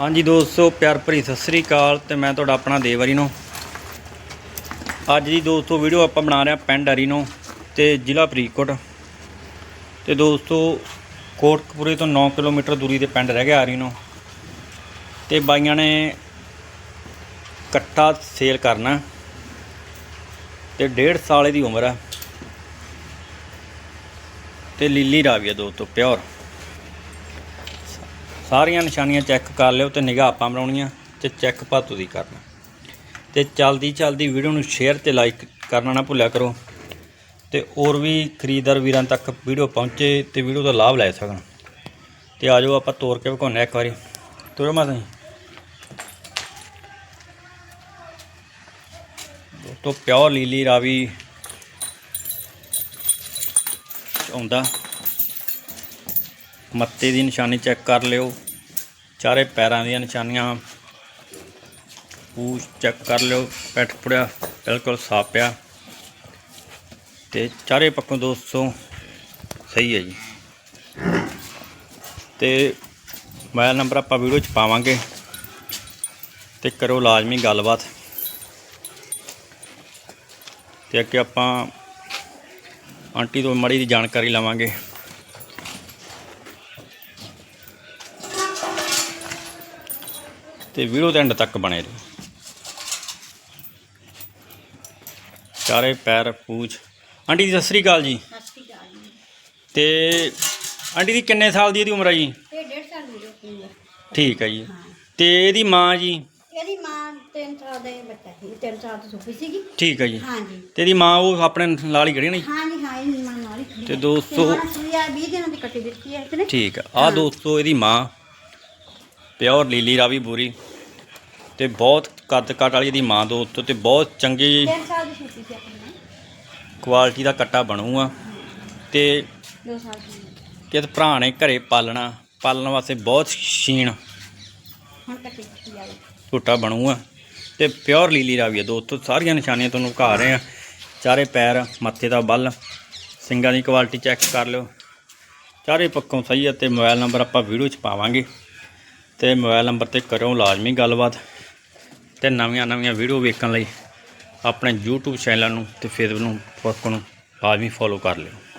ਹਾਂਜੀ ਦੋਸਤੋ, ਪਿਆਰ ਭਰੀ ਸਤਿ ਸ੍ਰੀ ਅਕਾਲ ਤੇ ਮੈਂ ਤੁਹਾਡਾ ਆਪਣਾ ਦੇਵਰੀ ਨੂੰ। ਅੱਜ ਦੀ ਦੋਸਤੋ, ਵੀਡੀਓ ਆਪਾਂ ਬਣਾ ਰਹੇ ਹਾਂ ਪਿੰਡ ਅਰੀਨੋ ਤੇ ਜ਼ਿਲ੍ਹਾ ਫਰੀਦਕੋਟ। ਤੇ ਦੋਸਤੋ, ਕੋਟਕਪੂਰੇ ਤੋਂ 9 ਕਿਲੋਮੀਟਰ ਦੂਰੀ ਤੇ ਪਿੰਡ ਰਹਿ ਗਿਆ ਅਰੀਨੋ ਤੇ ਬਾਈਆਂ ਨੇ ਕੱਟਾ ਸੇਲ ਕਰਨਾ। ਤੇ ਡੇਢ ਸਾਲ ਦੀ ਉਮਰ ਹੈ ਤੇ ਲੀਲੀ ਰਾਵੀ ਆ ਦੋਸਤੋ, ਪਿਓਰ। ਸਾਰੀਆਂ ਨਿਸ਼ਾਨੀਆਂ ਚੈੱਕ ਕਰ ਲਿਓ ਤੇ ਨਿਗਾਹ ਆਪਾਂ ਬਣਾਉਣੀਆਂ ਤੇ ਚੈੱਕ ਪਾ ਤੁਸੀਂ ਕਰਨਾ। ਤੇ ਚਲਦੀ ਚਲਦੀ ਵੀਡੀਓ ਨੂੰ ਸ਼ੇਅਰ ਤੇ ਲਾਈਕ ਕਰਨਾ ਨਾ ਭੁੱਲਿਆ ਕਰੋ। ਤੇ ਹੋਰ ਵੀ ਖਰੀਦਦਾਰ ਵੀਰਾਂ ਤੱਕ ਵੀਡੀਓ ਪਹੁੰਚੇ ਤੇ ਵੀਡੀਓ ਦਾ ਲਾਭ ਲੈ ਸਕਣ। ਤੇ ਆਜੋ ਆਪਾਂ ਤੋਰ ਕੇ ਵਿਖਾਉਂਦੇ ਹਾਂ ਇੱਕ ਵਾਰੀ। ਤੋਰੋ ਮਾਤਾ ਜੀ। ਤੋਂ ਪਿਓਰ ਲੀਲੀ ਰਾਵੀ ਆਉਂਦਾ। ਮੱਤੇ ਦੀ ਨਿਸ਼ਾਨੀ ਚੈੱਕ ਕਰ ਲਿਓ। ਚਾਰੇ ਪੈਰਾਂ ਦੀਆਂ ਨਿਸ਼ਾਨੀਆਂ ਪੂਛ ਚੈੱਕ ਕਰ ਲਿਓ। ਪੈਠ ਪੁੜਿਆ, ਬਿਲਕੁਲ ਸਾਫ਼ ਪਿਆ। ਤੇ ਚਾਰੇ ਪੱਖੋਂ ਦੋਸਤੋ, ਸਹੀ ਹੈ ਜੀ। ਤੇ ਮੋਬਾਈਲ ਨੰਬਰ ਆਪਾਂ ਵੀਡੀਓ 'ਚ ਪਾਵਾਂਗੇ ਤੇ ਕਰੋ ਲਾਜ਼ਮੀ ਗੱਲਬਾਤ। ਤੇ ਅੱਗੇ ਆਪਾਂ ਆਂਟੀ ਤੋਂ ਮੜੀ ਦੀ ਜਾਣਕਾਰੀ ਲਵਾਂਗੇ। ਤੇ ਵੀਡੀਓ ਦੇ ਐਂਡ ਤੱਕ ਬਣੇ ਰਹੋ। ਚਾਰੇ ਪੈਰ ਪੂਛ। ਆਂਟੀ ਜੀ ਸਤਿ ਸ੍ਰੀ ਅਕਾਲ ਜੀ। ਸਤਿ ਸ਼੍ਰੀ ਅਕਾਲ ਜੀ। ਤੇ ਆਂਟੀ ਦੀ ਕਿੰਨੇ ਸਾਲ ਦੀ ਇਹਦੀ ਉਮਰ ਹੈ ਜੀ? ਇਹ ਡੇਢ ਸਾਲ ਦੀ ਹੋਈ ਹੈ ਠੀਕ ਹੈ ਜੀ। ਤੇ ਇਹਦੀ ਮਾਂ ਜੀ? ਇਹਦੀ ਮਾਂ ਤਿੰਨ ਸਾਲ ਦਾ ਬੱਚਾ ਸੀ। ਤਿੰਨ ਸਾਲ ਤੋਂ ਸੁੱਕੀ ਸੀਗੀ। ਠੀਕ ਹੈ ਜੀ। ਹਾਂਜੀ ਤੇ ਇਹਦੀ ਮਾਂ ਉਹ ਆਪਣੇ ਨਾਲ ਹੀ ਖੜੀ ਨਾ ਜੀ? ਹਾਂਜੀ ਹਾਂ ਇਹਦੀ ਮਾਂ ਨਾਲ ਹੀ ਖੜੀ ਤੇ ਹੈ। ਦੋਸਤੋ- ਤੇ ਹੁਣ ਸੂਈ ਆ 20 ਦਿਨਾਂ ਦੀ ਕੱਟੀ ਦਿੱਤੀ ਹੈ ਇਸਨੇ ਠੀਕ ਆ। ਆ। ਦੋਸਤੋ ਇਹਦੀ ਮਾਂ ਪਿਓਰ ਲੀਲੀ ਰਾਵੀ ਬੂਰੀ ਤੇ ਬਹੁਤ ਕੱਦ ਕੱਟ ਵਾਲੀ ਇਹਦੀ ਮਾਂ ਦੋਸਤੋ ਤੇ ਬਹੁਤ ਚੰਗੀ ਦੀ। ਕੁਆਲਿਟੀ ਦਾ ਕੱਟਾ ਬਣੂਗਾ। ਤੇ ਦੋ ਦੀ ਕਿਸ ਭਰਾ ਨੇ ਘਰੇ ਪਾਲਣਾ ਪਾਲਣ ਵਾਸਤੇ ਬਹੁਤ ਸ਼ੀਨ ਝੋਟਾ ਬਣੂਗਾ। ਤੇ ਪਿਓਰ ਲੀਲੀ ਰਾਵੀ ਆ ਦੋਸਤੋ ਸਾਰੀਆਂ ਨਿਸ਼ਾਨੀਆਂ ਤੁਹਾਨੂੰ ਵਿਖਾ ਰਹੇ ਆ। ਚਾਰੇ ਪੈਰ ਮੱਥੇ ਦਾ ਬੱਲ ਸਿੰਗਾਂ ਦੀ ਕੁਆਲਿਟੀ ਚੈੱਕ ਕਰ ਲਿਓ। ਚਾਰੇ ਪੱਖੋਂ ਸਹੀ ਹੈ ਤੇ ਮੋਬਾਈਲ ਨੰਬਰ ਆਪਾਂ ਵੀਡੀਓ 'ਚ ਪਾਵਾਂਗੇ। ਤੇ ਮੋਬਾਈਲ ਨੰਬਰ ਤੇ ਕਰੋ ਲਾਜ਼ਮੀ ਗੱਲਬਾਤ ਤੇ ਨਵੀਆਂ ਨਵੀਆਂ ਵੀਡੀਓ ਵੇਖਣ ਲਈ ਆਪਣੇ YouTube ਚੈਨਲ ਨੂੰ ਤੇ Facebook ਨੂੰ ਫੇਸਬੁੱਕ ਨੂੰ ਲਾਜ਼ਮੀ ਫੋਲੋ ਕਰ ਲਿਓ।